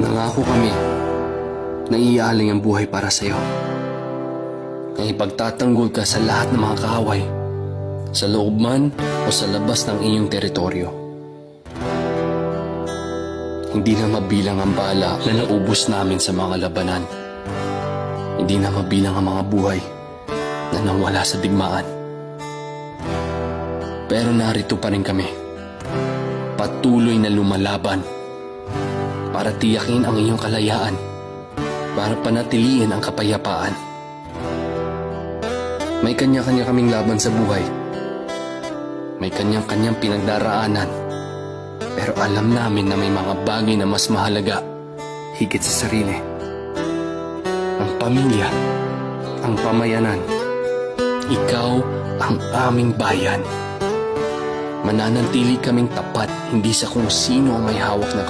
Nangako kami na iaaling ang buhay para sa'yo. Na ipagtatanggol ka sa lahat ng mga kaaway, sa loob man o sa labas ng inyong teritoryo. Hindi na mabilang ang bala na naubos namin sa mga labanan. Hindi na mabilang ang mga buhay na nawala sa digmaan. Pero narito pa rin kami. Patuloy na lumalaban para tiyakin ang iyong kalayaan, para panatiliin ang kapayapaan. May kanya-kanya kaming laban sa buhay. May kanyang-kanyang pinagdaraanan. Pero alam namin na may mga bagay na mas mahalaga higit sa sarili. Ang pamilya, ang pamayanan, ikaw ang aming bayan. Mananatili kaming tapat hindi sa kung sino ang may hawak na